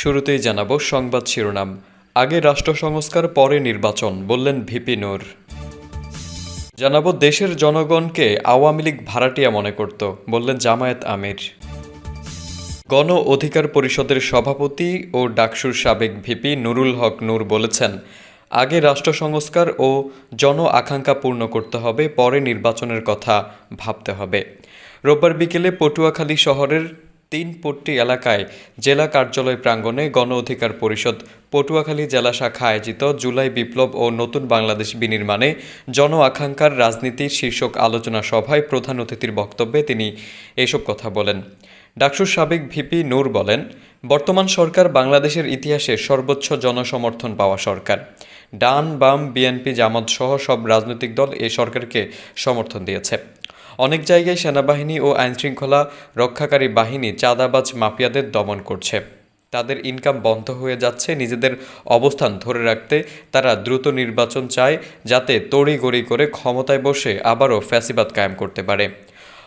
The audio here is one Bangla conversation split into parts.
শুরুতেই জানাব সংবাদ শিরোনাম। আগে রাষ্ট্র সংস্কার, পরে নির্বাচন, বললেন ভিপি নূর। জানাব দেশের জনগণকে আওয়ামী লীগ ভাড়াটিয়া মনে করত, বললেন জামায়াত আমির। গণ অধিকার পরিষদের সভাপতি ও ডাকসুর সাবেক ভিপি নুরুল হক নূর বলেছেন, আগে রাষ্ট্র সংস্কার ও জন আকাঙ্ক্ষা পূর্ণ করতে হবে, পরে নির্বাচনের কথা ভাবতে হবে। রোববার বিকেলে পটুয়াখালী শহরের তিন পট্টি এলাকায় জেলা কার্যালয় প্রাঙ্গণে গণ অধিকার পরিষদ পটুয়াখালী জেলা শাখা আয়োজিত জুলাই বিপ্লব ও নতুন বাংলাদেশ বিনির্মাণে জন আকাঙ্ক্ষার রাজনীতির শীর্ষক আলোচনা সভায় প্রধান অতিথির বক্তব্যে তিনি এসব কথা বলেন। ডাকসুর সাবেক ভিপি নূর বলেন, বর্তমান সরকার বাংলাদেশের ইতিহাসে সর্বোচ্চ জনসমর্থন পাওয়া সরকার। ডান বাম বিএনপি জামাত সহ সব রাজনৈতিক দল এ সরকারকে সমর্থন দিয়েছে। অনেক জায়গায় সেনাবাহিনী ও আইনশৃঙ্খলা রক্ষাকারী বাহিনী চাঁদাবাজ মাফিয়াদের দমন করছে। তাদের ইনকাম বন্ধ হয়ে যাচ্ছে। নিজেদের অবস্থান ধরে রাখতে তারা দ্রুত নির্বাচন চায় যাতে তড়িগড়ি করে ক্ষমতায় বসে আবারও ফ্যাসিবাদ কায়েম করতে পারে।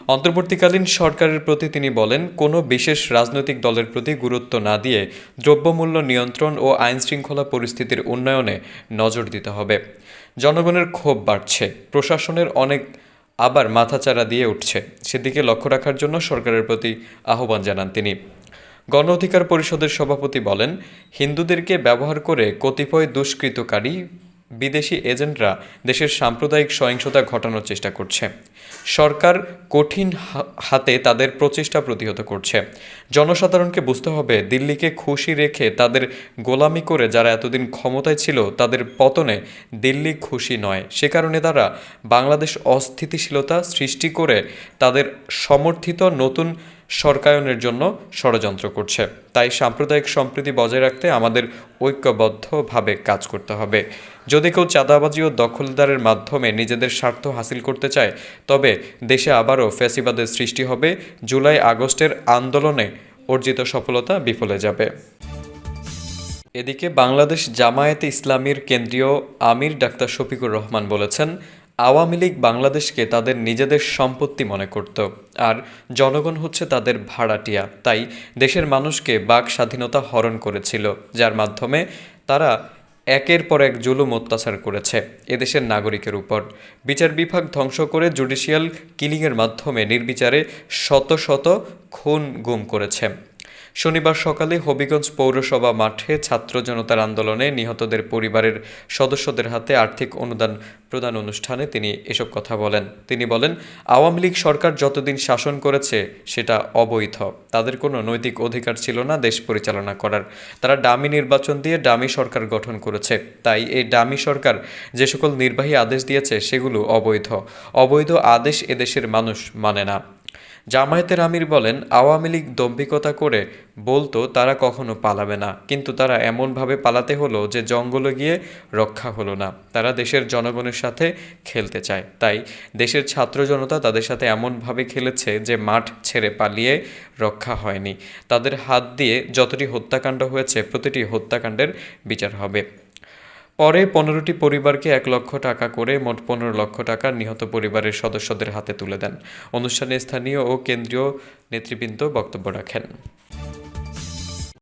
অন্তর্বর্তীকালীন সরকারের প্রতি তিনি বলেন, কোনো বিশেষ রাজনৈতিক দলের প্রতি গুরুত্ব না দিয়ে দ্রব্যমূল্য নিয়ন্ত্রণ ও আইনশৃঙ্খলা পরিস্থিতির উন্নয়নে নজর দিতে হবে। জনগণের ক্ষোভ বাড়ছে। প্রশাসনের অনেক আবার মাথাচাড়া দিয়ে উঠছে। সেদিকে লক্ষ্য রাখার জন্য সরকারের প্রতি আহ্বান জানান তিনি। গণ অধিকার পরিষদের সভাপতি বলেন, হিন্দুদেরকে ব্যবহার করে কতিপয় দুষ্কৃতকারী বিদেশি এজেন্টরা দেশের সাম্প্রদায়িক সহিংসতা ঘটানোর চেষ্টা করছে। সরকার কঠিন হাতে তাদের প্রচেষ্টা প্রতিহত করছে। জনসাধারণকে বুঝতে হবে, দিল্লিকে খুশি রেখে তাদের গোলামি করে যারা এতদিন ক্ষমতায় ছিল, তাদের পতনে দিল্লি খুশি নয়। সে কারণে তারা বাংলাদেশ অস্থিতিশীলতা সৃষ্টি করে তাদের সমর্থিত নতুন সরকায়নের জন্য ষড়যন্ত্র করছে। তাই সাম্প্রদায়িক সম্প্রীতি বজায় রাখতে আমাদের ঐক্যবদ্ধভাবে কাজ করতে হবে। যদি কেউ চাঁদাবাজি ও দখলদারের মাধ্যমে নিজেদের স্বার্থ হাসিল করতে চায়, তবে দেশে আবারও ফ্যাসিবাদের সৃষ্টি হবে। জুলাই আগস্টের আন্দোলনে অর্জিত সফলতা বিফলে যাবে। এদিকে বাংলাদেশ জামায়াতে ইসলামীর কেন্দ্রীয় আমির ডাক্তার শফিকুর রহমান বলেছেন আওয়ামী লীগ বাংলাদেশকে তাদের নিজেদের সম্পত্তি মনে করত, আর জনগণ হচ্ছে তাদের ভাড়াটিয়া। তাই দেশের মানুষকে বাক স্বাধীনতা হরণ করেছিল, যার মাধ্যমে তারা একের পর এক জুলুম অত্যাচার করেছে এদেশের নাগরিকের উপর। বিচার বিভাগ ধ্বংস করে জুডিশিয়াল কিলিংয়ের মাধ্যমে নির্বিচারে শত শত খুন গুম করেছে। শনিবার সকালে হবিগঞ্জ পৌরসভা মাঠে ছাত্র জনতার আন্দোলনে নিহতদের পরিবারের সদস্যদের হাতে আর্থিক অনুদান প্রদান অনুষ্ঠানে তিনি এসব কথা বলেন। তিনি বলেন, আওয়ামী লীগ সরকার যতদিন শাসন করেছে, সেটা অবৈধ। তাদের কোনো নৈতিক অধিকার ছিল না দেশ পরিচালনা করার। তারা ডামি নির্বাচন দিয়ে ডামি সরকার গঠন করেছে। তাই এই ডামি সরকার যে সকল নির্বাহী আদেশ দিয়েছে, সেগুলো অবৈধ। অবৈধ আদেশ এদেশের মানুষ মানে না। জামায়াতের আমির বলেন, আওয়ামী লীগ দম্ভিকতা করে বলতো তারা কখনো পালাবে না, কিন্তু তারা এমনভাবে পালাতে হলো যে জঙ্গলে গিয়ে রক্ষা হলো না। তারা দেশের জনগণের সাথে খেলতে চায়। তাই দেশের ছাত্র জনতা তাদের সাথে এমনভাবে খেলেছে যে মাঠ ছেড়ে পালিয়ে রক্ষা হয়নি। তাদের হাত দিয়ে যতটি হত্যাকাণ্ড হয়েছে, প্রতিটি হত্যাকাণ্ডের বিচার হবে। পরে পনেরোটি পরিবারকে এক লক্ষ টাকা করে মোট পনেরো লক্ষ টাকা নিহত পরিবারের সদস্যদের হাতে তুলে দেন। অনুষ্ঠানে স্থানীয় ও কেন্দ্রীয় নেতৃবৃন্দ বক্তব্য রাখেন।